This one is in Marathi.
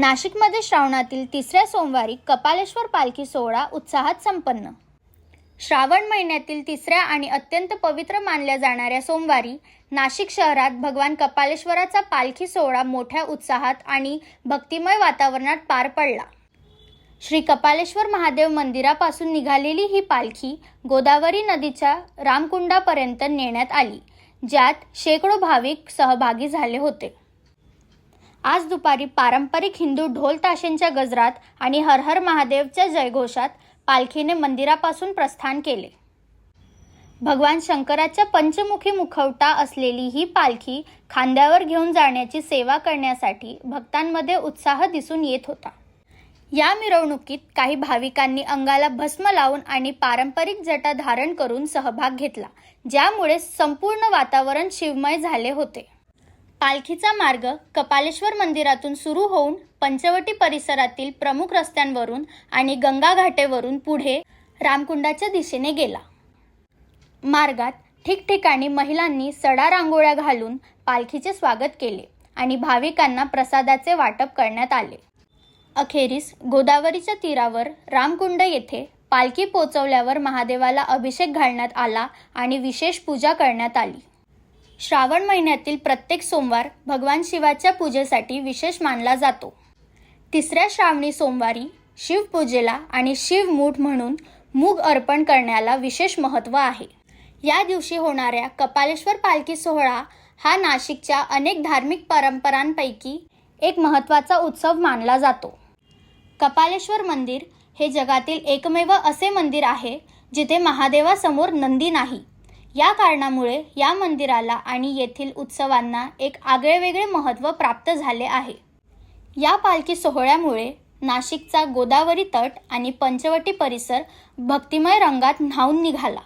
नाशिकमध्ये श्रावणातील तिसऱ्या सोमवारी कपालेश्वर पालखी सोहळा उत्साहात संपन्न. श्रावण महिन्यातील तिसऱ्या आणि अत्यंत पवित्र मानल्या जाणाऱ्या सोमवारी नाशिक शहरात भगवान कपालेश्वराचा पालखी सोहळा मोठ्या उत्साहात आणि भक्तिमय वातावरणात पार पडला. श्री कपालेश्वर महादेव मंदिरापासून निघालेली ही पालखी गोदावरी नदीच्या रामकुंडापर्यंत नेण्यात आली ज्यात शेकडो भाविक सहभागी झाले होते. आज दुपारी पारंपरिक हिंदू ढोल ताशेंच्या गजरात आणि हर हर महादेवच्या जयघोषात पालखीने मंदिरापासून प्रस्थान केले. भगवान शंकराच्या पंचमुखी मुखवटा असलेली ही पालखी खांद्यावर घेऊन जाण्याची सेवा करण्यासाठी भक्तांमध्ये उत्साह दिसून येत होता. या मिरवणुकीत काही भाविकांनी अंगाला भस्म लावून आणि पारंपरिक जटा धारण करून सहभाग घेतला ज्यामुळे संपूर्ण वातावरण शिवमय झाले होते. पालखीचा मार्ग कपालेश्वर मंदिरातून सुरू होऊन पंचवटी परिसरातील प्रमुख रस्त्यांवरून आणि गंगा घाटेवरून पुढे रामकुंडाच्या दिशेने गेला. मार्गात ठिकठिकाणी महिलांनी सडा रांगोळ्या घालून पालखीचे स्वागत केले आणि भाविकांना प्रसादाचे वाटप करण्यात आले. अखेरीस गोदावरीच्या तीरावर रामकुंड येथे पालखी पोचवल्यावर महादेवाला अभिषेक घालण्यात आला आणि विशेष पूजा करण्यात आली. श्रावण महिन्यातील प्रत्येक सोमवार भगवान शिवाच्या पूजेसाठी विशेष मानला जातो. तिसऱ्या श्रावणी सोमवारी शिवपूजेला आणि शिवमूठ म्हणून मूग अर्पण करण्याला विशेष महत्त्व आहे. या दिवशी होणाऱ्या कपालेश्वर पालखी सोहळा हा नाशिकच्या अनेक धार्मिक परंपरांपैकी एक महत्त्वाचा उत्सव मानला जातो. कपालेश्वर मंदिर हे जगातील एकमेव असे मंदिर आहे जिथे महादेवासमोर नंदी नाही. या कारणामुळे या मंदिराला आणि येथील उत्सवांना एक आगळेवेगळे महत्त्व प्राप्त झाले आहे. या पालखी सोहळ्यामुळे नाशिकचा गोदावरी तट आणि पंचवटी परिसर भक्तिमय रंगात न्हावून निघाला.